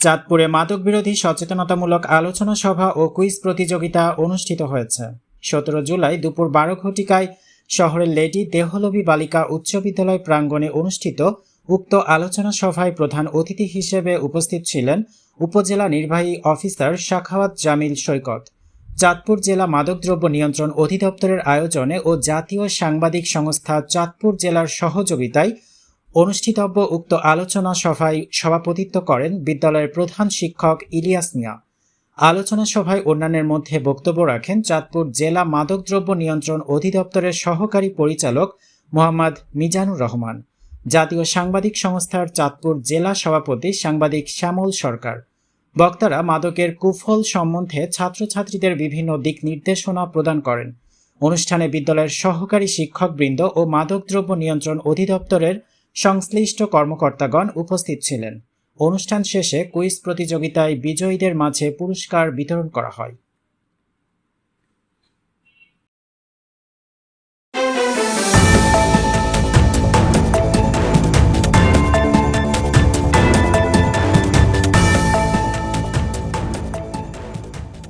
চাঁদপুরে মাদক বিরোধী সচেতনতামূলক আলোচনা সভা ও কুইজ প্রতিযোগিতা অনুষ্ঠিত হয়েছে। সতেরো জুলাই দুপুর বারো ঘটিকায় শহরের লেডি দেহলবী বালিকা উচ্চ বিদ্যালয় প্রাঙ্গণে অনুষ্ঠিত উক্ত আলোচনা সভায় প্রধান অতিথি হিসেবে উপস্থিত ছিলেন উপজেলা নির্বাহী অফিসার শাখাওয়াত জামিল সৈকত। চাঁদপুর জেলা মাদকদ্রব্য নিয়ন্ত্রণ অধিদপ্তরের আয়োজনে ও জাতীয় সাংবাদিক সংস্থা চাঁদপুর জেলার সহযোগিতায় অনুষ্ঠিতব্য উক্ত আলোচনা সভায় সভাপতিত্ব করেন বিদ্যালয়ের প্রধান শিক্ষক ইলিয়াস মিয়া। আলোচনা সভায় অন্যান্যের মধ্যে বক্তব্য রাখেন চাঁদপুর জেলা মাদকদ্রব্য নিয়ন্ত্রণ অধিদপ্তরের সহকারী পরিচালক মোহাম্মদ মিজানুর রহমান, জাতীয় সাংবাদিক সংস্থার চাঁদপুর জেলা সভাপতি সাংবাদিক শ্যামল সরকার। বক্তারা মাদকের কুফল সম্বন্ধে ছাত্রছাত্রীদের বিভিন্ন দিক নির্দেশনা প্রদান করেন। অনুষ্ঠানে বিদ্যালয়ের সহকারী শিক্ষকবৃন্দ ও মাদকদ্রব্য নিয়ন্ত্রণ অধিদপ্তরের সংশ্লিষ্ট কর্মকর্তাগণ উপস্থিত ছিলেন। অনুষ্ঠান শেষে কুইজ প্রতিযোগিতায় বিজয়ীদের মাঝে পুরস্কার বিতরণ করা হয়।